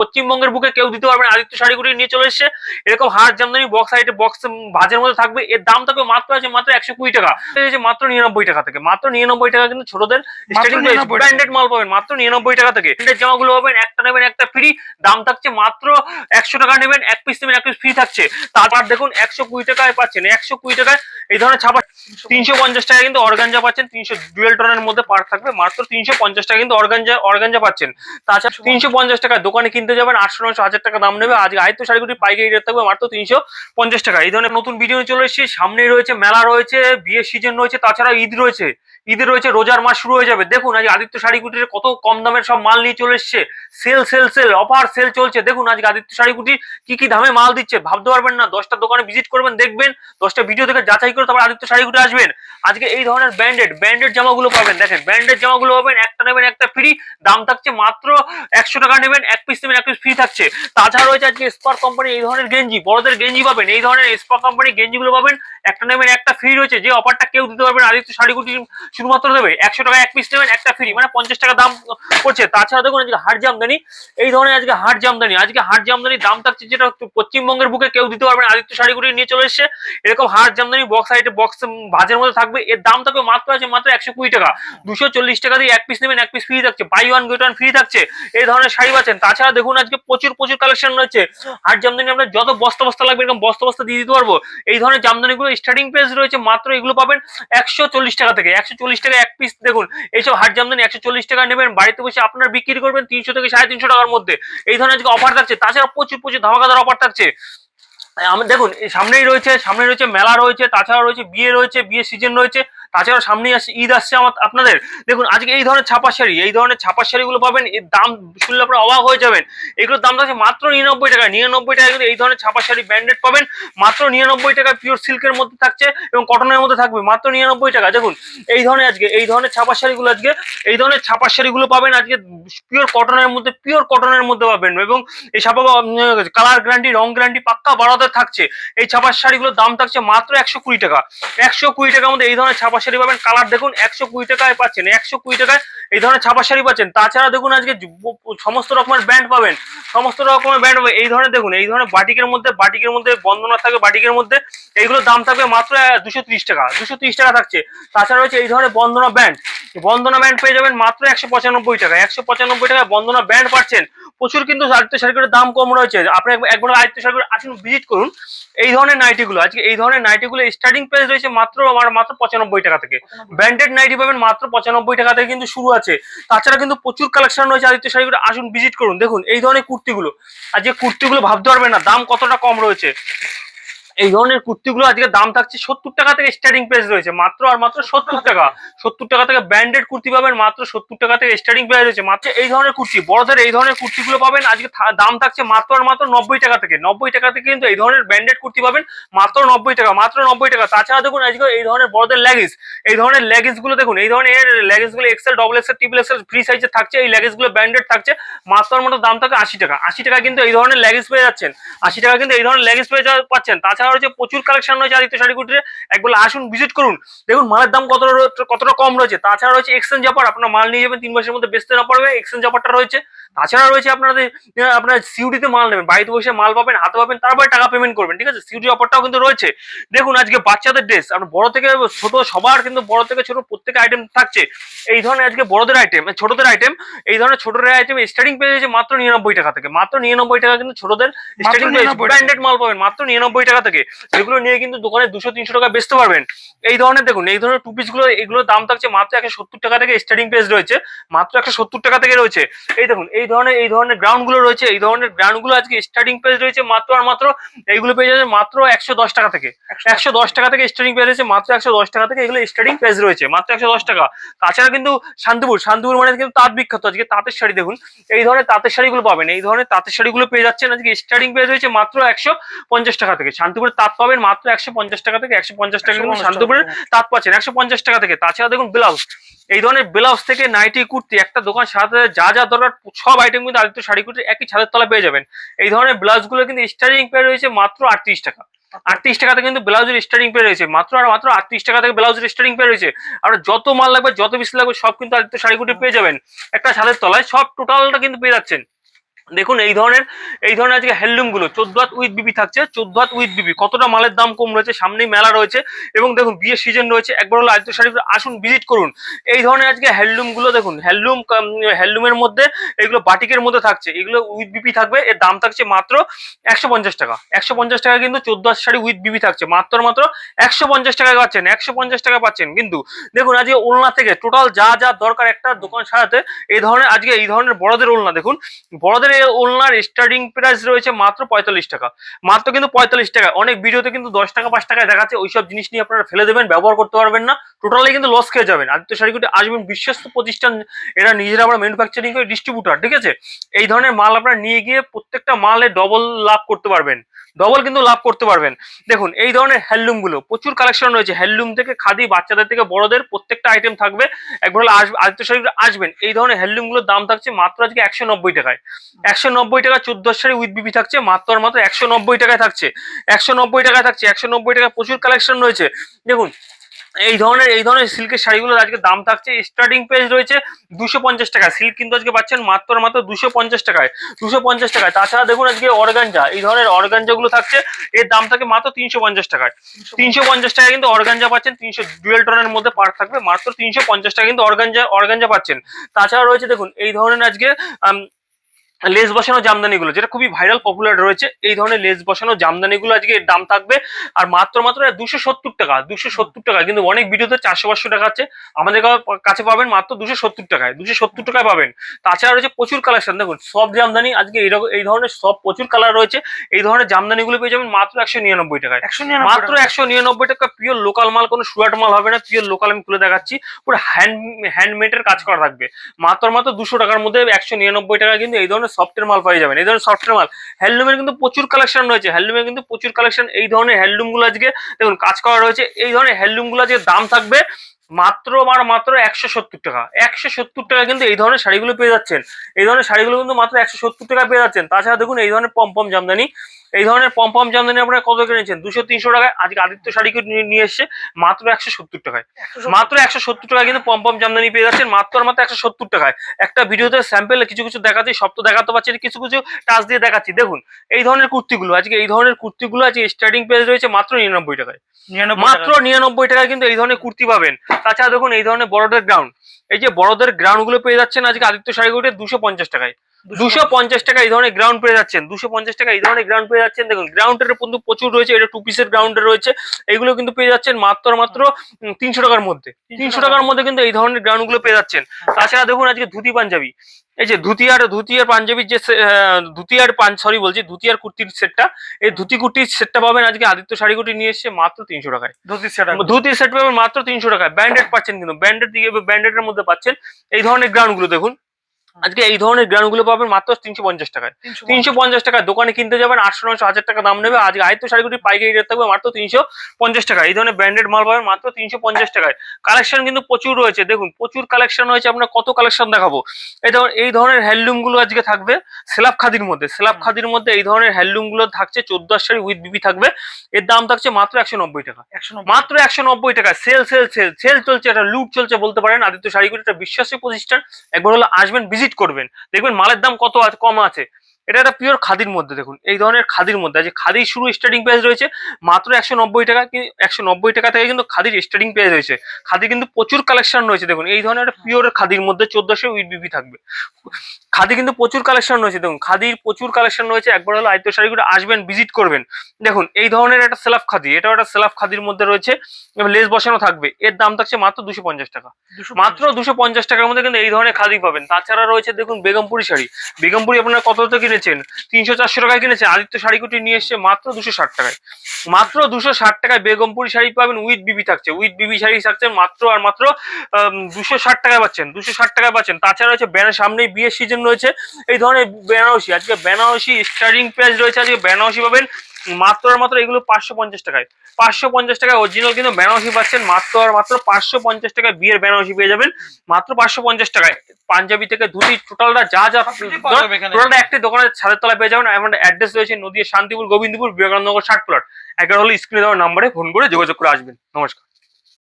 পশ্চিমবঙ্গের বুকে কেউ দিতে পারবে না। আদিত্য শাড়িগুলি নিয়ে চলে এসেছে। এরকম হার জামদানি বক্স আইটে বক্স ভাজের মধ্যে থাকবে। এর দাম থাকবে মাত্র আছে মাত্র একশো কুড়ি টাকা। এই যে মাত্র নিরানব্বই টাকা থেকে। মাত্র নিরানব্বই টাকা কিন্তু ছোটদের স্টার্টিং 99 ব্র্যান্ডেড মাল পাবেন। মাত্র নিরানব্বই টাকা থেকে। ব্র্যান্ডেড জামাগুলো পাবেন একটা নেবেন একটা ফ্রি দাম থাকছে মাত্র একশো টাকা নেবেন। এক পিস নেবেন এক পিস ফ্রি থাকছে। তারপর দেখুন একশো কুড়ি টাকায় পাচ্ছেন। একশো কুড়ি টাকায় এই ধরনের ছাপা তিনশো পঞ্চাশ টাকা কিন্তু অর্গানজা পাচ্ছেন। তিনশো ডুয়েল টনের মধ্যে পার থাকবে। মাত্র তিনশো পঞ্চাশ টাকা কিন্তু অর্গানজা অর্গানজা পাচ্ছেন। তাছাড়া তিনশো পঞ্চাশ টাকা দোকানে কিনতে যাবেন, আটশো নশো হাজার টাকা দাম নেবে। আজকে আয়ত্ত শাড়িগুলি পাইকারি রেট থাকবে মাত্র তিনশো পঞ্চাশ টাকা। এই ধরনের নতুন ভিডিও চলে এসেছি। সামনেই রয়েছে, মেলা রয়েছে, বিয়ের সিজন রয়েছে তাছাড়া ঈদ রয়েছে। ঈদের রয়েছে, রোজার মাস শুরু হয়ে যাবে। দেখুন আজ আদিত্য শাড়ি কুটির কত কম দামের সব মাল নিয়ে চলে এসছে। Sale sale sale offer sale চলছে। দেখুন, আজকে আদিত্য শাড়ি কুটির কি কি দামে মাল দিচ্ছে, ভাবতে পারবেন না। দশটা দোকানে ভিজিট করবেন, দেখবেন, দশটা ভিডিও দেখে যাচাই করে তারপর আদিত্য শাড়ি কুটি আসবেন। আজকে এই ধরনের ব্র্যান্ডেড ব্র্যান্ডেড জামাগুলো পাবেন। দেখেন ব্র্যান্ডেড জামাগুলো পাবেন, একটা নেবেন একটা ফ্রি দাম থাকছে মাত্র একশো টাকা নেবেন, এক পিস নেবেন এক ফ্রি থাকছে। তাছাড়া রয়েছে আজকে স্পার কোম্পানি এই ধরনের গেঞ্জি বড়দের গেঞ্জি পাবেন। এই ধরনের স্পার কোম্পানি গেঞ্জিগুলো পাবেন। একটা নেবেন, একটা ফ্রি রয়েছে। যে অফারটা কেউ দিতে পারবেন আদিত্য শাড়ি কুটি শুধুমাত্র দেবে একশো টাকা এক পিস নেবেন, একটা ফ্রি মানে পঞ্চাশ টাকা দাম পড়ছে। তাছাড়া দেখুন আজকে হাট জামদানি, এই ধরনের আজকে হাট জামদানি। আজকে হাট দাম থাকছে যেটা পশ্চিমবঙ্গের বুকে কেউ দিতে পারবে না। আদিত্য শাড়িগুলি নিয়ে চলে এসেছে। এরকম হাট জামদানি বক্স আইটে বক্স ভাজের মধ্যে থাকবে। এর দাম থাকবে মাত্র আছে মাত্র একশো কুড়ি টাকা। দুশো চল্লিশ টাকা দিয়ে এক পিস নেবেন, এক পিস ফ্রি থাকছে। Buy one get one free থাকছে। এই ধরনের শাড়ি পাচ্ছেন। তাছাড়া দেখুন আজকে প্রচুর প্রচুর কালেকশন রয়েছে। আর জামদানি আপনার যত বস্তা বস্তা লাগবে এরকম বস্তা বস্তা দিয়ে দিতে পারব। এই ধরনের জামদানিগুলো স্টার্টিং প্রাইস রয়েছে মাত্র এগুলো পাবেন একশো চল্লিশ টাকা থেকে। একশো চল্লিশ টাকা এক পিস দেখুন, এইসব হাট জামদানি একশো চল্লিশ টাকা নেবেন, বাড়িতে বসে আপনার বিক্রি করবেন তিনশো থেকে সাড়ে তিনশো টাকার মধ্যে। এই ধরনের আজকে অফার থাকছে, তাছাড়া প্রচুর প্রচুর ধামাকাদার অফার থাকছে। আমি দেখুন, এই সামনেই রয়েছে সামনে রয়েছে, মেলা রয়েছে তাছাড়া রয়েছে, বিয়ে রয়েছে বিয়ে সিজন রয়েছে তাছাড়া সামনেই আসছে ঈদ আসছে আমার, আপনাদের। দেখুন, আজকে এই ধরনের ছাপা শাড়ি, এই ধরনের ছাপা শাড়িগুলো পাবেন, এর দাম শুনলে আপনারা অবাক হয়ে যাবেন। এগুলোর দাম আছে মাত্র নিরানব্বই টাকা নিরানব্বই টাকা কিন্তু এই ধরনের ছাপা শাড়ি ব্র্যান্ডেড পাবেন, মাত্র নিরানব্বই টাকা পিওর সিল্কের মধ্যে থাকছে এবং কটনের মধ্যে থাকবে, মাত্র নিরানব্বই টাকা। দেখুন, এই ধরনের আজকে, এই ধরনের ছাপা শাড়িগুলো আজকে, এই ধরনের ছাপা শাড়িগুলো পাবেন আজকে পিওর কটনের মধ্যে পিওর কটনের মধ্যে পাবেন এবং এই ছাপা কালার গ্যারান্টি রং গ্যারান্টি পাক্কা বাড়াতে থাকছে। এই ছাপার শাড়িগুলোর দাম থাকছে মাত্র একশো কুড়ি টাকা। একশো কুড়ি টাকার মধ্যে এই ধরনের ছাপা শাড়ি পাবেন। কালার দেখুন, একশো কুড়ি টাকায় পাচ্ছেন, একশো কুড়ি টাকায় এই ধরনের ছাপা শাড়ি পাচ্ছেন। তাছাড়া দেখুন আজকে সমস্ত রকমের ব্র্যান্ড পাবেন। সমস্ত রকমের ব্যান্ড পাবেন। এই ধরনের দেখুন, এই ধরনের বাটিকের মধ্যে বাটিকের মধ্যে বন্দনা থাকবে বাটিকের মধ্যে, এইগুলোর দাম থাকবে মাত্র দুশো ত্রিশ টাকা। দুশো ত্রিশ টাকা থাকছে। তাছাড়া রয়েছে এই ধরনের বন্দনা ব্যান্ড। বন্দনা ব্যান্ড পেয়ে যাবেন মাত্র একশো পঁচানব্বই টাকা একশো পঁচানব্বই টাকায় বন্দনা ব্যান্ড পাচ্ছেন। প্রচুর কিন্তু আদিত্য শাড়িগুলোর দাম কম রয়েছে। আপনি একবার- আদিত্য শাড়িগুলো আসুন ভিজিট করুন। এই ধরনের নাইটিগুলো আজকে এই ধরনের নাইটিগুলো স্টার্টিং প্রাইস রয়েছে মাত্র আমার মাত্র পঁচানব্বই টাকা থেকে। ব্র্যান্ডেড নাইটি পাবেন মাত্র পঁচানব্বই টাকা থেকে কিন্তু শুরু আছে। তাছাড়া কিন্তু প্রচুর কালেকশন রয়েছে আদিত্য শাড়িগুলো আসুন ভিজিট করুন। দেখুন এই ধরনের কুর্তিগুলো আর যে কুর্তিগুলো ভাবতে পারবেন না দাম কতটা কম রয়েছে। এই ধরনের কুর্তিগুলো আজকে দাম থাকছে সত্তর টাকা থেকে স্টার্টিং প্রাইস রয়েছে, মাত্র আর মাত্র সত্তর টাকা। সত্তর টাকা থেকে ব্র্যান্ডেড কুর্তি পাবেন, মাত্র সত্তর টাকা থেকে স্টার্টিং প্রাইস রয়েছে। মাত্র এই ধরনের কুর্তি, বড়দের এই ধরনের কুর্তিগুলো পাবেন, আজকে দাম থাকছে মাত্র আর মাত্র নব্বই টাকা থেকে। নব্বই টাকা থেকে কিন্তু এই ধরনের ব্র্যান্ডেড কুর্তি পাবেন, মাত্র নব্বই টাকা, মাত্র নব্বই টাকা। তাছাড়া দেখুন, আজকে এই ধরনের বড়দের লেগিস এই ধরনের লেগিসগুলো দেখুন, এই ধরনের লেগিসগুলো XL double XL triple XL free সাইজে থাকছে, এই লেগিসগুলো ব্র্যান্ডেড থাকছে, মাত্র আর মাত্র দাম থাকে আশি টাকা। আশি টাকা কিন্তু এই ধরনের লেগিস পেয়ে যাচ্ছেন। আশি টাকা কিন্তু এই ধরনের লেগিস পেয়ে পাচ্ছেন। তাছাড়া রয়েছে প্রচুর কালেকশন রয়েছে আদিত্য শাড়ি কুটিরে একবার আসুন ভিজিট করুন। দেখুন মালের দাম কতটা কতটা কম রয়েছে। তাছাড়া রয়েছে এক্সচেঞ্জ অফার আপনার মাল নিয়ে যাবেন তিন মাসের মধ্যে বেচতে না পারবে এক্সচেঞ্জ অফারটা রয়েছে। তাছাড়া রয়েছে আপনাদের আপনার সিউডিতে মাল নেবেন বাড়িতে বসে মাল পাবেন হাতে পাবেন তারপরে টাকা পেমেন্ট করবেন ঠিক আছে? সিউডি অফারটাও কিন্তু রয়েছে। দেখুন আজকে বাচ্চাদের ড্রেস আপনার বড় থেকে ছোট সবার কিন্তু বড় থেকে ছোট প্রত্যেক আইটেম থাকছে। এই ধরনের আজকে বড়দের আইটেম ছোটদের আইটেম এই ধরনের ছোটদের আইটেম স্টার্টিং পেয়ে যাচ্ছে মাত্র নিরানব্বই টাকা থেকে। মাত্র নিরানব্বই টাকা কিন্তু ছোটদের স্টার্টিং 99 টাকা। ব্র্যান্ডেড মাল পাবেন মাত্র নিরানব্বই টাকা থেকে। যেগুলো নিয়ে কিন্তু দোকানে দুশো, তিনশো টাকা বেচতে পারবেন। এই ধরনের দেখুন, এই ধরনের টু পিসগুলো, এগুলোর দাম থাকছে মাত্র একশো সত্তর টাকা থেকে স্টার্টিং প্রাইস রয়েছে, মাত্র একশো সত্তর টাকা থেকে রয়েছে। এই দেখুন, এই ধরনের এই ধরনের গ্রাউন্ডগুলো রয়েছে, এই ধরনের গ্রাউন্ডগুলো আজকে স্টার্টিং প্রাইস রয়েছে মাত্র আর মাত্র, এইগুলো পেয়ে যাচ্ছে মাত্র একশো দশ টাকা থেকে। একশো দশ টাকা থেকে স্টার্টিং প্রাইস রয়েছে, মাত্র একশো দশ টাকা থেকে এগুলো স্টার্টিং প্রাইস রয়েছে, মাত্র একশো দশ টাকা। তাছাড়া কিন্তু শান্তিপুর শান্তিপুর মানে কিন্তু তাঁত বিখ্যাত, আজকে তাঁতের শাড়ি দেখুন, এই ধরনের তাঁতের শাড়িগুলো পাবেন, এই ধরনের তাঁতের শাড়িগুলো পেয়ে যাচ্ছেন আজকে স্টার্টিং প্রাইস রয়েছে মাত্র একশো পঞ্চাশ টাকা থেকে শান্তিপুরের তাঁত পাবেন মাত্র একশো পঞ্চাশ টাকা থেকে একশো পঞ্চাশ টাকা কিন্তু শান্তিপুরের তাঁত পাচ্ছেন একশো পঞ্চাশ টাকা থেকে। তাছাড়া দেখুন ব্লাউজ। এই ধরনের ব্লাউজ থেকে নাইটি কুর্তি একটা দোকান সাথে যা যা দরকার সব আইটেম কিন্তু আদিত্য শাড়ি কুর্তি একই ছাদের তলা পেয়ে যাবেন। এই ধরনের ব্লাউজগুলো কিন্তু স্টার্টিং প্রাইস রয়েছে মাত্র আটত্রিশ টাকা। আটত্রিশ টাকাতে কিন্তু ব্লাউজের স্টার্টিং পে রয়েছে মাত্র আর মাত্র আটত্রিশ টাকা থেকে ব্লাউজের স্টার্টিং পে রয়েছে। আর যত মাল লাগবে যত বেশি লাগবে সব কিন্তু আদিত্য শাড়ি শাড়িগুটি পেয়ে যাবেন। একটা ছাদের তলায় সব টোটালটা কিন্তু পেয়ে যাচ্ছেন। দেখুন, এই ধরনের এই ধরনের আজকে হ্যান্ডলুমগুলো, চোদ্দ হাত উইথ বিবি থাকছে, চোদ্দ হাত উইথ বিবি কতটা মালের দাম কম রয়েছে, সামনেই মেলা রয়েছে, এবং দেখুন, বিয়ের সিজন রয়েছে, একবার হলো আদিত্য শাড়ি আসুন ভিজিট করুন। এই ধরনের আজকে হ্যান্ডলুমগুলো দেখুন হ্যান্ডলুম হ্যান্ডলুমের মধ্যে, এগুলো বাটিকের মধ্যে থাকছে, এগুলো উইথ বিবি থাকবে, এর দাম থাকছে মাত্র একশো পঞ্চাশ টাকা। একশো পঞ্চাশ টাকা কিন্তু চোদ্দ হাত শাড়ি উইথ বিবি থাকছে, মাত্র মাত্র একশো পঞ্চাশ টাকা পাচ্ছেন, একশো পঞ্চাশ টাকা পাচ্ছেন কিন্তু, দেখুন, আজকে ওলনা থেকে টোটাল যা যা দরকার একটা দোকান সাজাতে, এই ধরনের, আজকে এই ধরনের বড়দের ওলনা, দেখুন, বড়দের এই ওলনার স্টার্টিং প্রাইস রয়েছে মাত্র পঁয়তাল্লিশ টাকা। মাত্র কিন্তু পঁয়তাল্লিশ টাকা। অনেক ভিডিওতে কিন্তু দশ টাকা, পাঁচ টাকায় দেখাচ্ছে, ওইসব জিনিস নিয়ে আপনারা ফেলে দেবেন, ব্যবহার করতে পারবেন না। টোটালি কিন্তু লস খেয়ে যাবেন। আদিত্য শাড়িগুটি আসবেন, বিশ্বস্ত প্রতিষ্ঠান, এরা নিজেরা আমরা ম্যানুফ্যাকচারিং করে ডিস্ট্রিবিউটার ঠিক আছে? এই ধরনের মাল আপনারা নিয়ে গিয়ে প্রত্যেকটা মালে ডবল লাভ করতে পারবেন। ডবল কিন্তু লাভ করতে পারবেন। দেখুন, এই ধরনের হ্যান্ডলুমগুলো, প্রচুর কালেকশন রয়েছে। হ্যান্ডলুম থেকে খাদি, বাচ্চাদের থেকে বড়দের প্রত্যেকটা আইটেম থাকবে। একবার আদিত্য শাড়ি আসবেন। এই ধরনের হ্যান্ডলুমগুলোর দাম থাকছে মাত্র আজকে একশো নব্বই টাকায়। একশো নব্বই টাকা চোদ্দ শাড়ি উইথ বিবি থাকছে, মাত্র মাত্র একশো নব্বই টাকায় থাকছে। একশো নব্বই টাকায় থাকছে, একশো নব্বই টাকা প্রচুর কালেকশন রয়েছে। দেখুন, এই ধরনের এই ধরনের সিল্কের শাড়িগুলোর আজকে দাম থাকছে স্টার্টিং প্রাইস রয়েছে দুশো পঞ্চাশ টাকা। সিল্ক কিন্তু আজকে পাচ্ছেন মাত্র মাত্র দুশো পঞ্চাশ টাকায়, দুশো পঞ্চাশ টাকায়। তাছাড়া দেখুন আজকে অর্গানজা এই ধরনের অর্গানজা গুলো থাকছে, এর দাম থাকে মাত্র তিনশো পঞ্চাশ টাকায়। তিনশো পঞ্চাশ টাকা কিন্তু অর্গানজা পাচ্ছেন, তিনশো ডুয়েল টনের মধ্যে পার্ট থাকবে, মাত্র তিনশো পঞ্চাশ টাকা কিন্তু অর্গানজা অর্গানজা পাচ্ছেন। তাছাড়া রয়েছে দেখুন, এই ধরনের আজকে লেস বসানো জামদানিগুলো যেটা খুবই ভাইরাল পপুলার রয়েছে এই ধরনের লেস বসানো জামদানিগুলো আজকে এর দাম থাকবে আর মাত্র মাত্র দুশো সত্তর টাকা দুশো সত্তর টাকা কিন্তু অনেক ভিডিওতে চারশো পাঁচশো টাকা আছে আমাদের কাছে পাবেন মাত্র দুশো সত্তর টাকায় দুশো সত্তর টাকায় পাবেন। তাছাড়া রয়েছে প্রচুর কালেকশন দেখুন সব জামদানি আজকে এইরকম এই ধরনের সব প্রচুর কালার রয়েছে এই ধরনের জামদানিগুলো পেয়ে যাবেন মাত্র একশো নিরানব্বই টাকায়। একশো মাত্র একশো নিরানব্বই টাকা পিওর লোকাল মাল কোনো সুয়াট মাল হবে না পিওর লোকাল আমি খুলে দেখাচ্ছি পুরো হ্যান্ড হ্যান্ডমেডের কাজ করা থাকবে। মাত্র মাত্র দুশো টাকার মধ্যে একশো নিরানব্বই টাকা কিন্তু এই ধরনের সফটের মাল পাওয়া যাবেন, এই ধরনের সফটের মাল। হ্যান্ডলুমের কিন্তু প্রচুর কালেকশন রয়েছে হ্যান্ডলুমের কিন্তু প্রচুর কালেকশন এই ধরনের হ্যান্ডলুমগুলো আজকে দেখুন, কাজ করা রয়েছে, এই ধরনের হ্যান্ডলুমগুলো আজকে দাম থাকবে মাত্র আর মাত্র একশো সত্তর টাকা। একশো সত্তর টাকা কিন্তু এই ধরনের শাড়িগুলো পেয়ে যাচ্ছেন। এই ধরনের শাড়িগুলো কিন্তু মাত্র একশো সত্তর টাকা পেয়ে যাচ্ছেন। তাছাড়া দেখুন এই ধরনের পম্পম জামদানি এই ধরনের পম্পম জামদানি আপনারা কত কিনেছেন? দুশো তিনশো টাকায় আজকে আদিত্য শাড়িকে নিয়ে- নিয়ে এসছে মাত্র একশো সত্তর টাকায়। মাত্র একশো সত্তর টাকা কিন্তু পম্পম জামদানি পেয়ে যাচ্ছেন মাত্র আর মাত্র একশো সত্তর টাকায়। একটা ভিডিওতে স্যাম্পেল কিছু কিছু দেখাচ্ছি সব তো দেখাতে পারছি কিছু কিছু টাচ দিয়ে দেখাচ্ছি। দেখুন এই ধরনের কুর্তিগুলো আজকে এই ধরনের কুর্তিগুলো আজকে স্টার্টিং প্রাইস রয়েছে মাত্র নিরানব্বই টাকায়। মাত্র নিরানব্বই টাকায় কিন্তু এই ধরনের কুর্তি পাবেন। তাছাড়া দেখুন এই ধরনের বড়দের গ্রাউন্ড এই যে বড়দের গ্রাউন্ডগুলো পেয়ে যাচ্ছেন আজকে আদিত্য শাড়িগুলোতে দুশো পঞ্চাশ টাকায়। দুশো পঞ্চাশ। টাকা এই ধরনের গ্রাউন্ড পেয়ে যাচ্ছেন দুশো পঞ্চাশ টাকা এই ধরনের গ্রাউন্ড পেয়ে যাচ্ছেন। দেখুন গ্রাউন্ডের কিন্তু প্রচুর রয়েছে এটা টু পিসের গ্রাউন্ডে রয়েছে। এগুলো কিন্তু পেয়ে যাচ্ছেন মাত্র মাত্র তিনশো টাকার মধ্যে। তিনশো টাকার মধ্যে কিন্তু এই ধরনের গ্রাউন্ডগুলো পেয়ে যাচ্ছেন। তাছাড়া দেখুন আজকে ধুতি পাঞ্জাবি এই যে ধুতি আর ধুতি আর পাঞ্জাবির যে ধুতি আর পাঞ্জ সরি বলছি ধুতি আর কুর্তির সেটটা এই ধুতি কুর্তির সেটটা পাবেন আজকে আদিত্য শাড়িগুটি নিয়ে এসছে মাত্র তিনশো টাকায়। ধুতি সেটা ধুতির সেট পাবেন মাত্র তিনশো টাকায়। ব্যান্ডেড পাচ্ছেন কিন্তু ব্যান্ডেড দিকে ব্যান্ডেডের মধ্যে পাচ্ছেন। এই ধরনের গ্রাউন্ডগুলো দেখুন। আজকে এই ধরনের গ্রাউন্ডগুলো পাবেন মাত্র তিনশো পঞ্চাশ টাকায়। তিনশো পঞ্চাশ। টাকা দোকানে কিনতে যাবেন আটশো নশো হাজার টাকা দাম নেবে। আজকে আয়ত্ত শাড়িগুটি পাইকারি রেট থাকবে মাত্র তিনশো পঞ্চাশ টাকা। এই ধরনের ব্র্যান্ডেড মাল পাবেন মাত্র তিনশো পঞ্চাশ টাকায়। কালেকশন কিন্তু প্রচুর রয়েছে দেখুন প্রচুর কালেকশন রয়েছে। আপনার কত কালেকশন দেখাবো? এই ধরনের এই ধরনের হ্যান্ডলুমগুলো আজকে থাকবে সেলাব খাদির মধ্যে। সেলাব খাদির মধ্যে এই ধরনের হ্যান্ডলুমগুলো থাকছে চোদ্দ শাড়ি উইথ বিবি থাকবে। এর দাম থাকছে মাত্র একশো নব্বই টাকা। একশো মাত্র একশো নব্বই টাকা। সেল সেল সেল সেল চলছে। একটা লুট চলছে বলতে পারেন। আদিত্য শাড়িগুলো একটা বিশ্বাসী প্রতিষ্ঠান। একবার হলো আসবেন ভিজিট করবেন। দেখবেন মালের দাম কত কম আছে। এটা একটা পিওর খাদির মধ্যে দেখুন। এই ধরনের খাদির মধ্যে আছে খাদির শুরু স্টার্টিং প্রাইস রয়েছে মাত্র একশো নব্বই টাকা একশো নব্বই টাকা থেকে কিন্তু খাদির স্টার্টিং প্রাইস রয়েছে। খাদির কিন্তু প্রচুর কালেকশন রয়েছে দেখুন। এই ধরনের একটা পিওর খাদির মধ্যে চোদ্দশো উইথ বিবি থাকবে। খাদি কিন্তু প্রচুর কালেকশন রয়েছে দেখুন। খাদির প্রচুর কালেকশন রয়েছে। একবার হলো আদিত্য শাড়িগুলো আসবেন ভিজিট করবেন। দেখুন এই ধরনের একটা সেলাফ খাদি এটাও একটা সেলাফ খাদির মধ্যে রয়েছে এবং লেস বসানো থাকবে। এর দাম থাকছে মাত্র দুশো পঞ্চাশ টাকা। মাত্র দুশো পঞ্চাশ টাকার মধ্যে কিন্তু এই ধরনের খাদি পাবেন। তাছাড়া রয়েছে দেখুন বেগমপুরি শাড়ি। বেগমপুরি আপনারা কততে কিনেছেন? তিনশো চারশো টাকায় কিনেছেন। আদিত্য শাড়িকুটি নিয়ে এসছে মাত্র দুশো ষাট টাকায়। মাত্র দুশো ষাট টাকায় বেগমপুরি শাড়ি পাবেন উইথ বিবি থাকছে। উইথ বিবি শাড়ি থাকছে মাত্র আর মাত্র দুশো ষাট টাকায় পাচ্ছেন। দুশো ষাট টাকায় পাচ্ছেন। তাছাড়া রয়েছে ব্যানার, সামনেই বিয়ের সিজন রয়েছে। এই ধরনের বেনারসি, আজকে বেনারসি স্টারিং প্রাইস রয়েছে। আজকে বেনারসি পাবেন মাত্র আর মাত্র এগুলো পাঁচশো পঞ্চাশ টাকায়। পাঁচশো পঞ্চাশ টাকায় অরিজিনাল কিন্তু বেনারসি পাচ্ছেন মাত্র আর মাত্র পাঁচশো পঞ্চাশ টাকায় বিয়ের বেনারসি পেয়ে যাবেন। মাত্র পাঁচশো পঞ্চাশ টাকায়। পাঞ্জাবি থেকে ধুতি টোটালটা যা যা টোটালটা একটি দোকানের ছাদের তলায় পেয়ে যাবেন। এমন অ্যাড্রেস রয়েছে নদীয়া শান্তিপুর গোবিন্দপুর বিবেকানন্দ ষাট প্লট একবার হলো স্ক্রিনে দেওয়ার নাম্বারে ফোন করে যোগাযোগ করে আসবেন। নমস্কার।